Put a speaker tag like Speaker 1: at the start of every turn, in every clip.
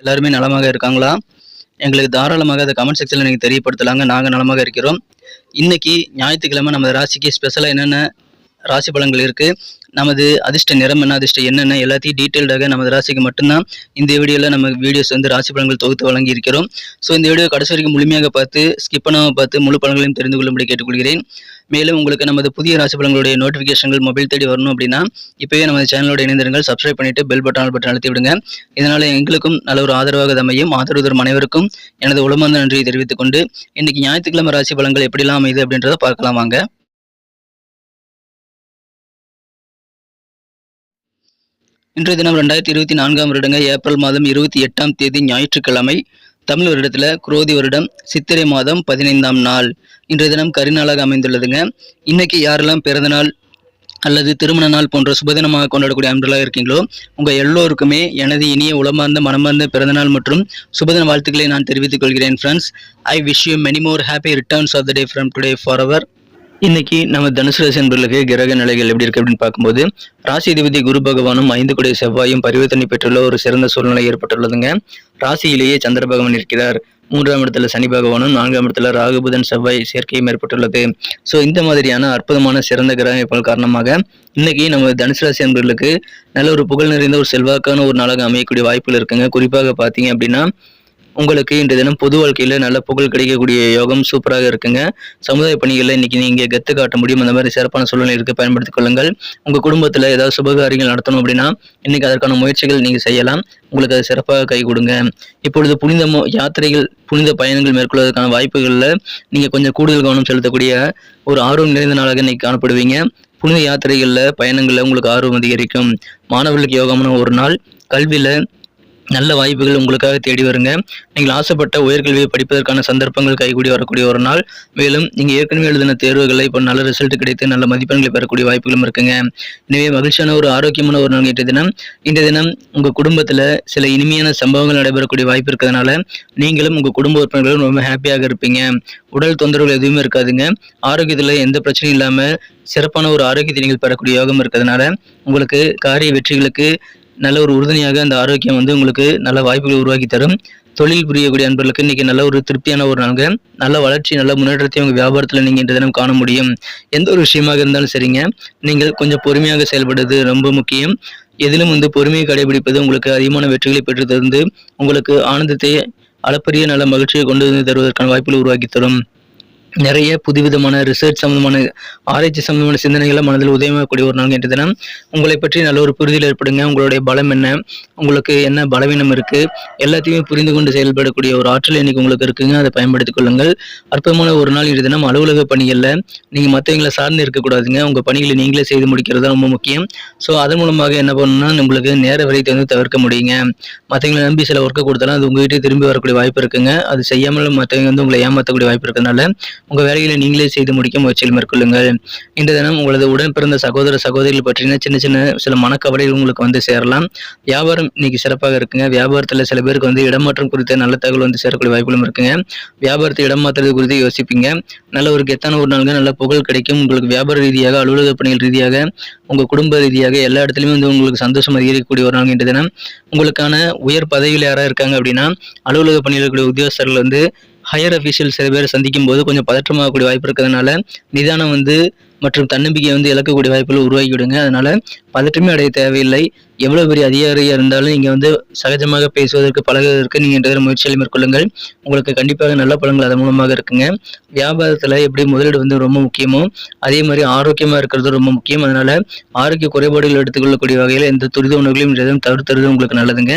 Speaker 1: எல்லாருமே நலமாக இருக்காங்களா? எங்களுக்கு தாராளமாக அதை கமெண்ட் செக்ஷனில் நீங்கள் தெரியப்படுத்தலாங்க. நாங்கள் நலமாக இருக்கிறோம். இன்னைக்கு ஞாயிற்றுக்கிழமை நம்ம ராசிக்கு ஸ்பெஷலாக என்னென்ன ராசி பலன்கள் இருக்குது நமது அதிர்ஷ்ட நிறம் என்ன அதிர்ஷ்ட என்னென்ன எல்லாத்தையும் டீட்டெயில்டாக நமது ராசிக்கு மட்டும்தான் இந்த வீடியோவில் நம்ம வீடியோஸ் வந்து ராசி பலன்கள் தொகுத்து வழங்கி இருக்கிறோம். ஸோ இந்த வீடியோ கடைசி வரைக்கும் முழுமையாக பார்த்து ஸ்கிப் பண்ணாமல் பார்த்து முழு பலன்களையும் தெரிந்து கொள்ளும்படி கேட்டுக்கொள்கிறேன். மேலும் உங்களுக்கு நமது புதிய ராசி பலன்களுடைய நோட்டிஃபிகேஷன்கள் மொபைல் தேடி வரணும் அப்படின்னா இப்போவே நமது சேனலோட இணைந்திருங்கள். சப்ஸ்கிரைப் பண்ணிட்டு பெல் பட்டன் பட்டன் அழுத்தி விடுங்க. இதனால் எங்களுக்கும் நல்ல ஒரு ஆதரவாக அமையும். ஆதரவு தரும் அனைவருக்கும் எனது உளமார்ந்த நன்றியை தெரிவித்துக் கொண்டு இன்றைக்கி ஞாயிற்றுக்கிழமை ராசி பலன்கள் எப்படிலாம் அமையுது அப்படின்றத பார்க்கலாம் வாங்க. இன்றைய தினம் ரெண்டாயிரத்தி இருபத்தி நான்காம் வருடங்க ஏப்ரல் மாதம் இருபத்தி எட்டாம் தேதி ஞாயிற்றுக்கிழமை தமிழ் வருடத்தில் குரோதி வருடம் சித்திரை மாதம் பதினைந்தாம் நாள். இன்றைய தினம் கரிநாளாக அமைந்துள்ளதுங்க. இன்னைக்கு யாரெல்லாம் பிறந்த நாள் அல்லது திருமண நாள் போன்ற சுபதினமாக கொண்டாடக்கூடிய அன்பர்களாக இருக்கீங்களோ உங்கள் எல்லோருக்குமே எனது இனிய உளமார்ந்த மனமார்ந்த பிறந்தநாள் மற்றும் சுபதின வாழ்த்துக்களை நான் தெரிவித்துக் கொள்கிறேன் friends I wish you many more happy returns of the day from today for அவர் இன்னைக்கு நம்ம தனுசு ராசி என்பர்களுக்கு கிரக நிலைகள் எப்படி இருக்கு அப்படின்னு பார்க்கும்போது ராசி அதிபதி குரு பகவானும் ஐந்து கொடை செவ்வாயும் பரிவர்த்தனை பெற்றுள்ள ஒரு சிறந்த சூழ்நிலை ஏற்பட்டுள்ளதுங்க. ராசியிலேயே சந்திர பகவான் இருக்கிறார். மூன்றாம் இடத்துல சனி பகவானும் நான்காம் இடத்துல ராகு புதன் செவ்வாய் சேர்க்கையும் ஏற்பட்டுள்ளது. ஸோ இந்த மாதிரியான அற்புதமான சிறந்த கிரக காரணமாக இன்னைக்கு நம்ம தனுசு ராசி என்பர்களுக்கு நல்ல ஒரு புகழ் நிறைந்த ஒரு செல்வாக்கான ஒரு நாளாக அமையக்கூடிய வாய்ப்புகள் இருக்குங்க. குறிப்பாக பார்த்தீங்க அப்படின்னா உங்களுக்கு இன்றைய தினம் பொது வாழ்க்கையில் நல்ல புகழ் கிடைக்கக்கூடிய யோகம் சூப்பராக இருக்குங்க. சமுதாய பணிகளில் இன்னைக்கு நீங்கள் கெத்து காட்ட முடியும். அந்த மாதிரி சிறப்பான சூழ்நிலை இருக்க பயன்படுத்திக் கொள்ளுங்கள். உங்கள் குடும்பத்தில் ஏதாவது சுபகாரியங்கள் நடத்தணும் அப்படின்னா இன்னைக்கு அதற்கான முயற்சிகள் நீங்கள் செய்யலாம். உங்களுக்கு அது சிறப்பாக கை கொடுங்க. இப்பொழுது புனித மோ- யாத்திரைகள் புனித பயணங்கள் மேற்கொள்வதற்கான வாய்ப்புகளில் நீங்கள் கொஞ்சம் கூடுதல் கவனம் செலுத்தக்கூடிய ஒரு ஆர்வம் நிறைந்த நாளாக இன்னைக்கு காணப்படுவீங்க. புனித யாத்திரைகளில் பயணங்களில் உங்களுக்கு ஆர்வம் அதிகரிக்கும். மாணவர்களுக்கு யோகமான ஒரு நாள். கல்வியில் நல்ல வாய்ப்புகள் உங்களுக்காக தேடி வருங்க. நீங்கள் ஆசைப்பட்ட உயர்கல்வியை படிப்பதற்கான சந்தர்ப்பங்கள் கைகூடி வரக்கூடிய ஒரு நாள். மேலும் நீங்கள் ஏற்கனவே எழுதின தேர்வுகளை இப்போ நல்ல ரிசல்ட் கிடைத்து நல்ல மதிப்பெண்களை பெறக்கூடிய வாய்ப்புகளும் இருக்குங்க. எனவே மகிழ்ச்சியான ஒரு ஆரோக்கியமான ஒரு நாள் இன்றைய தினம். இந்த தினம் உங்கள் குடும்பத்தில் சில இனிமையான சம்பவங்கள் நடைபெறக்கூடிய வாய்ப்பு இருக்கிறதுனால நீங்களும் உங்கள் குடும்ப உறுப்பினர்களும் ரொம்ப ஹாப்பியாக இருப்பீங்க. உடல் தொந்தரவுகள் எதுவுமே இருக்காதுங்க. ஆரோக்கியத்தில் எந்த பிரச்சனையும் இல்லாமல் சிறப்பான ஒரு ஆரோக்கியத்தை நீங்கள் பெறக்கூடிய யோகம் இருக்கிறதுனால உங்களுக்கு காரிய வெற்றிகளுக்கு நல்ல ஒரு உறுதுணையாக அந்த ஆரோக்கியம் வந்து உங்களுக்கு நல்ல வாய்ப்புகளை உருவாக்கி தரும். தொழில் புரியக்கூடிய அன்பர்களுக்கு இன்னைக்கு நல்ல ஒரு திருப்தியான ஒரு நாளுங்க. நல்ல வளர்ச்சி நல்ல முன்னேற்றத்தையும் உங்கள் வியாபாரத்தில் நீங்கள் இன்று தினம் காண முடியும். எந்த ஒரு விஷயமாக இருந்தாலும் சரிங்க. நீங்கள் கொஞ்சம் பொறுமையாக செயல்படுறது ரொம்ப முக்கியம். எதிலும் வந்து பொறுமையை கடைபிடிப்பது உங்களுக்கு அதிகமான வெற்றிகளை பெற்று தந்து உங்களுக்கு ஆனந்தத்தை அளப்பரிய நல்ல மகிழ்ச்சியை கொண்டு வந்து தருவதற்கான வாய்ப்புகளை உருவாக்கி தரும். நிறைய புதுவிதமான ரிசர்ச் சம்மந்தமான ஆராய்ச்சி சம்பந்தமான சிந்தனைகளை மனதில் உதயமாகக்கூடிய ஒரு நாள் என்ற தினம். உங்களை பற்றி நல்ல ஒரு புரிதல் ஏற்படுங்க. உங்களுடைய பலம் என்ன? உங்களுக்கு என்ன பலவீனம் இருக்குது எல்லாத்தையுமே புரிந்து கொண்டு செயல்படக்கூடிய ஒரு ஆற்றல் இன்னைக்கு உங்களுக்கு இருக்குங்க. அதை பயன்படுத்திக் கொள்ளுங்கள். அற்புதமான ஒரு நாள் இன்று தினம். அலுவலக பணிகளில் நீங்கள் மற்றவங்களை சார்ந்து இருக்கக்கூடாதுங்க. உங்கள் பணிகளை நீங்களே செய்து முடிக்கிறது தான் ரொம்ப முக்கியம். ஸோ அதன் மூலமாக என்ன பண்ணணும்னா உங்களுக்கு நேர விரைத்தை வந்து தவிர்க்க முடியுங்க. மற்றவங்களை நம்பி சில ஒர்க்கை கொடுத்தாலும் அது உங்ககிட்ட திரும்பி வரக்கூடிய வாய்ப்பு இருக்குங்க. அது செய்யாமல் மற்றவங்க வந்து உங்களை ஏமாற்றக்கூடிய வாய்ப்பு இருக்கிறதுனால உங்கள் வேலைகளை நீங்களே செய்து முடிக்க முயற்சியில் மேற்கொள்ளுங்கள். இந்த தினம் உங்களது உடன் பிறந்த சகோதர சகோதரிகள் பற்றின சின்ன சின்ன சில மனக்கவலைகள் உங்களுக்கு வந்து சேரலாம். வியாபாரம் இன்னைக்கு சிறப்பாக இருக்குங்க. வியாபாரத்தில் சில பேருக்கு வந்து இடமாற்றம் குறித்த நல்ல தகவல் வந்து சேரக்கூடிய வாய்ப்புகளும் இருக்குங்க. வியாபாரத்தை இடமாற்றுறது குறித்து யோசிப்பீங்க. நல்ல ஒரு கெத்தான ஒரு நாளுங்க. நல்ல புகழ் கிடைக்கும். உங்களுக்கு வியாபார ரீதியாக அலுவலக பணிகள் ரீதியாக உங்கள் குடும்ப ரீதியாக எல்லா இடத்துலையுமே வந்து உங்களுக்கு சந்தோஷம் அதிகரிக்கக்கூடிய ஒரு நாள் இன்று தினம். உங்களுக்கான உயர் பதவியில் யாராக இருக்காங்க அப்படின்னா அலுவலக பணியில் இருக்கக்கூடிய உத்தியோகஸ்தர்கள் வந்து ஹையர் அஃபீஷியல் சில பேர் சந்திக்கும் போது கொஞ்சம் பதற்றமாகக்கூடிய வாய்ப்பு இருக்கிறதுனால நிதானம் வந்து மற்றும் தன்னம்பிக்கை வந்து இழக்கக்கூடிய வாய்ப்புகள் உருவாக்கி விடுங்க அதனால பதற்றமே அடைய தேவையில்லை. எவ்வளோ பெரிய அதிகாரியாக இருந்தாலும் நீங்கள் வந்து சகஜமாக பேசுவதற்கு பழகுவதற்கு நீங்கள் என்ற முயற்சிகளை மேற்கொள்ளுங்கள். உங்களுக்கு கண்டிப்பாக நல்ல பலன்கள் அதன் மூலமாக இருக்குங்க. வியாபாரத்தில் எப்படி முதலீடு வந்து ரொம்ப முக்கியமோ அதே மாதிரி ஆரோக்கியமாக இருக்கிறது ரொம்ப முக்கியம். அதனால் ஆரோக்கிய குறைபாடுகள் எடுத்துக்கொள்ளக்கூடிய வகையில் எந்த துரித உணவுகளையும் இன்றைய தினம் தவிர்த்துறது உங்களுக்கு நல்லதுங்க.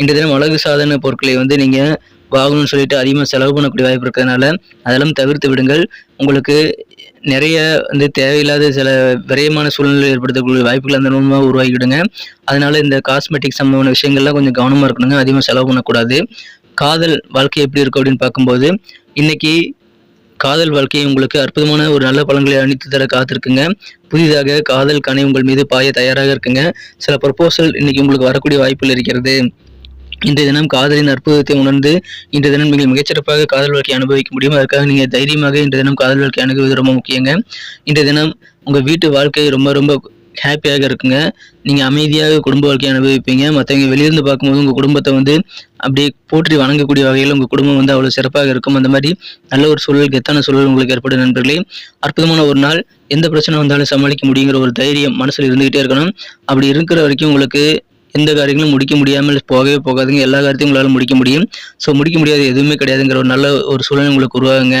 Speaker 1: இன்றைய தினம் அழகு சாதன பொருட்களை வந்து நீங்கள் வாங்கணும்னு சொல்லிட்டு அதிகமாக செலவு பண்ணக்கூடிய வாய்ப்பு இருக்கிறதுனால அதெல்லாம் தவிர்த்து விடுங்கள். உங்களுக்கு நிறைய வந்து தேவையில்லாத சில விரயமான சூழ்நிலை ஏற்படுத்தக்கூடிய வாய்ப்புகள் அந்த மூலமாக உருவாக்கிவிடுங்க அதனால இந்த காஸ்மெட்டிக் சம்பந்தமான விஷயங்கள்லாம் கொஞ்சம் கவனமாக இருக்கணுங்க. அதிகமாக செலவு பண்ணக்கூடாது. காதல் வாழ்க்கை எப்படி இருக்கும் அப்படின்னு பார்க்கும்போது இன்னைக்கு காதல் வாழ்க்கையை உங்களுக்கு அற்புதமான ஒரு நல்ல பலன்களை அணித்து தர காத்திருக்குங்க. புதிதாக காதல் கனை உங்கள் மீது பாய தயாராக இருக்குங்க. சில ப்ரப்போசல் இன்னைக்கு உங்களுக்கு வரக்கூடிய வாய்ப்புகள் இருக்கிறது. இன்றைய தினம் காதலின் அற்புதத்தை உணர்ந்து இன்றைய தினம் நீங்கள் மிகச்சிறப்பாக காதல் வாழ்க்கை அனுபவிக்க முடியும். அதற்காக நீங்கள் தைரியமாக இன்றைய தினம் காதல் வாழ்க்கை அணுகுவது ரொம்ப முக்கியங்க. இன்றைய தினம் உங்கள் வீட்டு வாழ்க்கை ரொம்ப ரொம்ப ஹாப்பியாக இருக்குங்க. நீங்கள் அமைதியாக குடும்ப வாழ்க்கையை அனுபவிப்பீங்க. மற்றவங்க வெளியிருந்து பார்க்கும்போது உங்கள் குடும்பத்தை வந்து அப்படியே போற்றி வணங்கக்கூடிய வகையில் உங்கள் குடும்பம் வந்து அவ்வளோ சிறப்பாக இருக்கும். அந்த மாதிரி நல்ல ஒரு சூழல் கெத்தான சூழல் உங்களுக்கு ஏற்படும் நண்பர்களே. அற்புதமான ஒரு நாள். எந்த பிரச்சனை வந்தாலும் சமாளிக்க முடியுங்கிற ஒரு தைரியம் மனசில் இருந்துகிட்டே இருக்கணும். அப்படி இருக்கிற வரைக்கும் உங்களுக்கு எந்த காரியங்களும் முடிக்க முடியாமல் போகவே போகாதுங்க. எல்லா காரியத்தையும் உங்களால் முடிக்க முடியும். ஸோ முடிக்க முடியாது எதுவுமே கிடையாதுங்கிற ஒரு நல்ல ஒரு சூழ்நிலை உங்களுக்கு உருவாகுங்க.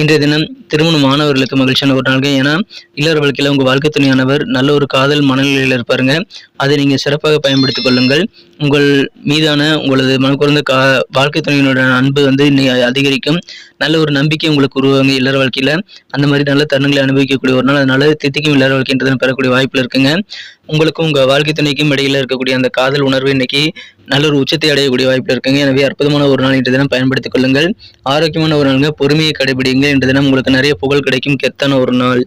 Speaker 1: இன்றைய தினம் திருமணம் மாணவர்களுக்கு மகிழ்ச்சியான ஒரு நாள்கள் ஏன்னா இல்லற வாழ்க்கையில் உங்கள் வாழ்க்கை துணையானவர் நல்ல ஒரு காதல் மனநிலையில் இருப்பாருங்க. அதை நீங்கள் சிறப்பாக பயன்படுத்திக் கொள்ளுங்கள். உங்கள் மீதான உங்களது மனக்குறந்த கா வாழ்க்கை துணையினோட அன்பு வந்து இன்னைக்கு அதிகரிக்கும். நல்ல ஒரு நம்பிக்கை உங்களுக்கு உருவாங்க இல்லற வாழ்க்கையில். அந்த மாதிரி நல்ல தருணங்களை அனுபவிக்கக்கூடிய ஒரு நாள். அதனால தித்திக்கும் இல்லற வாழ்க்கைன்றதை பெறக்கூடிய வாய்ப்பில் இருக்குங்க. உங்களுக்கும் உங்கள் வாழ்க்கை துணைக்கும் இடையில இருக்கக்கூடிய அந்த காதல் உணர்வு இன்னைக்கு நல்ல ஒரு உச்சத்தை அடையக்கூடிய வாய்ப்பில் இருக்குங்க. எனவே அற்புதமான ஒரு நாள் இன்று தினம் பயன்படுத்திக் கொள்ளுங்கள். ஆரோக்கியமான ஒரு நாளுங்க. பொறுமையை கடைபிடிங்க இன்று தினம் உங்களுக்கு நிறைய புகழ் கிடைக்கும். கெத்தான ஒரு நாள்.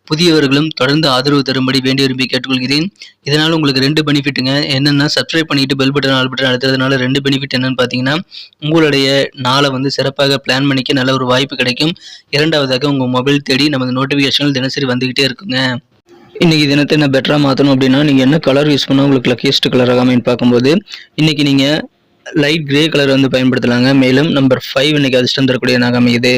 Speaker 1: புதியவர்களும் தொடர்ந்து ஆதரவு தரும்படி வேண்டி விரும்பி கேட்டுக்கொள்கிறேன். இதனால் உங்களுக்கு ரெண்டு பெனிஃபிட்டுங்க. என்னென்னா சப்ஸ்கிரைப் பண்ணிட்டு பெல் பட்டன் ஆல் பட்டன் அழுத்துறதுனால ரெண்டு பெனிஃபிட் என்னன்னு பார்த்தீங்கன்னா உங்களுடைய நாளை வந்து சிறப்பாக பிளான் பண்ணிக்க நல்ல ஒரு வாய்ப்பு கிடைக்கும். இரண்டாவதாக உங்கள் மொபைல் தேடி நமது நோட்டிஃபிகேஷன்கள் தினசரி வந்துக்கிட்டே இருக்குங்க. இன்றைக்கி தினத்தை என்ன பெட்டராக மாற்றணும் அப்படின்னா நீங்கள் என்ன கலர் யூஸ் பண்ணால் உங்களுக்கு லக்கியஸ்ட் கலர் ஆகாமன்னு பார்க்கும்போது இன்றைக்கி நீங்கள் லைட் கிரே கலர் வந்து பயன்படுத்தலாங்க. மேலும் நம்பர் ஃபைவ் இன்னைக்கு அதிர்ஷ்டம் தரக்கூடிய நாக அமையுது.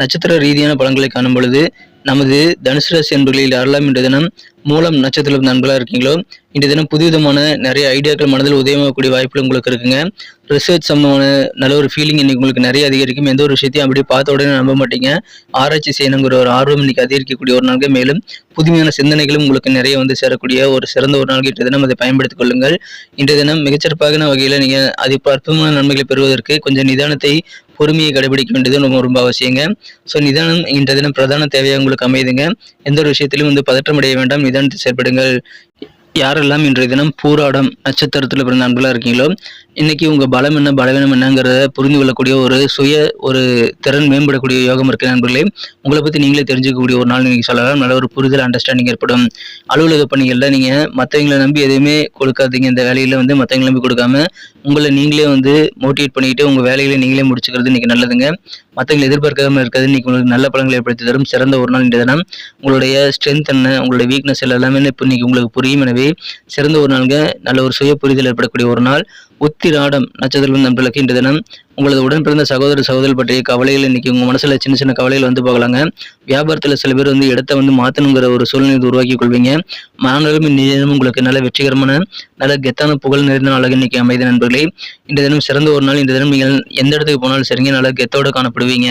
Speaker 1: நட்சத்திர ரீதியான பழங்களை காணும் பொழுது நமது தனுசு ராசி அன்பர்களில் அருளாம் இன்றைய தினம் மூலம் நட்சத்திர நண்பர்களாக இருக்கீங்களோ? இன்றைய தினம் புதுவிதமான நிறைய ஐடியாக்கள் மனதில் உதயமாகக்கூடிய வாய்ப்புகள் உங்களுக்கு இருக்குங்க. ரிசர்ச் சம்பந்தமான நல்ல ஒரு ஃபீலிங் இன்னைக்கு உங்களுக்கு நிறைய அதிகரிக்கும். எந்த ஒரு விஷயத்தையும் அப்படியே பார்த்த உடனே நம்ப மாட்டீங்க. ஆராய்ச்சி செய்யணுங்கிற ஒரு ஆர்வம் இன்னைக்கு அதிகரிக்கக்கூடிய ஒரு நாளுக்கு மேலும் புதுமையான சிந்தனைகளும் உங்களுக்கு நிறைய வந்து சேரக்கூடிய ஒரு சிறந்த ஒரு நாள். இன்றைய தினம் அதை பயன்படுத்திக் கொள்ளுங்கள். இன்றைய தினம் மிகச்சிறப்பான வகையில் நீங்கள் அது அற்புதமான நன்மைகளை பெறுவதற்கு கொஞ்சம் நிதானத்தை பொறுமையை கடைபிடிக்க வேண்டியது ரொம்ப ரொம்ப அவசியங்க. ஸோ நிதானம் இன்றைய தினம் பிரதான தேவையாக உங்களுக்கு அமையுதுங்க. எந்த ஒரு விஷயத்திலும் வந்து பதற்றம் அடைய வேண்டாம். நிதானத்தை செயல்படுங்கள். யாரெல்லாம் இன்றைய தினம் பூராடம் நட்சத்திரத்தில் பிறந்த நண்பர்களாக இருக்கீங்களோ இன்னைக்கு உங்கள் பலம் என்ன பலவீனம் என்னங்கிறத புரிந்து கொள்ளக்கூடிய ஒரு சுய ஒரு திறன் மேம்படக்கூடிய யோகம் இருக்கிற நண்பர்களே. உங்களை பற்றி நீங்களே தெரிஞ்சுக்கக்கூடிய ஒரு நாள் நீங்கள் சொல்லலாம். நல்ல ஒரு புரிதல் அண்டர்ஸ்டாண்டிங் ஏற்படும். அலுவலக பணிகளில் நீங்கள் மற்றவங்களை நம்பி எதுவுமே கொடுக்காதீங்க. இந்த வேலையில் வந்து மற்றவங்களை நம்பி கொடுக்காம உங்களை நீங்களே வந்து மோட்டிவேட் பண்ணிக்கிட்டு உங்கள் வேலைகளை நீங்களே முடிச்சுக்கிறது இன்னைக்கு நல்லதுங்க. மற்றவங்களை எதிர்பார்க்காம இருக்கிறது இன்னைக்கு உங்களுக்கு நல்ல பலன்களை ஏற்படுத்தி தரும். சிறந்த ஒரு நாள் இன்றைய தினம். உங்களுடைய ஸ்ட்ரென்த் என்ன உங்களுடைய வீக்னஸ் எல்லாமே இப்போ இன்னைக்கு உங்களுக்கு புரியும். எனவே சிறந்த ஒரு நாளுங்க. நல்ல ஒரு சுய புரிதல் ஏற்படக்கூடிய ஒரு நாள். உத்திராடம் நட்சத்திரம் நண்பர்களுக்கு இன்று தினம். உங்களது உடன் பிறந்த சகோதர சகோதரி பற்றிய கவலைகள் இன்னைக்கு உங்க மனசுல சின்ன சின்ன கவலைகள் வந்து போகலாங்க. வியாபாரத்துல சில பேர் வந்து இடத்த வந்து மாத்தணுங்கிற ஒரு சூழ்நிலை உருவாக்கி கொள்வீங்க. மாணவர்களும் இந்த தினம் உங்களுக்கு நல்ல வெற்றிகரமான நல்ல கெத்தான புகழ் நிறைந்த நாளாக இன்னைக்கு அமைதி நண்பர்களே. இந்த தினம் சிறந்த ஒரு நாள். இந்த தினம் நீங்கள் எந்த இடத்துக்கு போனாலும் சரிங்க. நல்ல கெத்தோட காணப்படுவீங்க.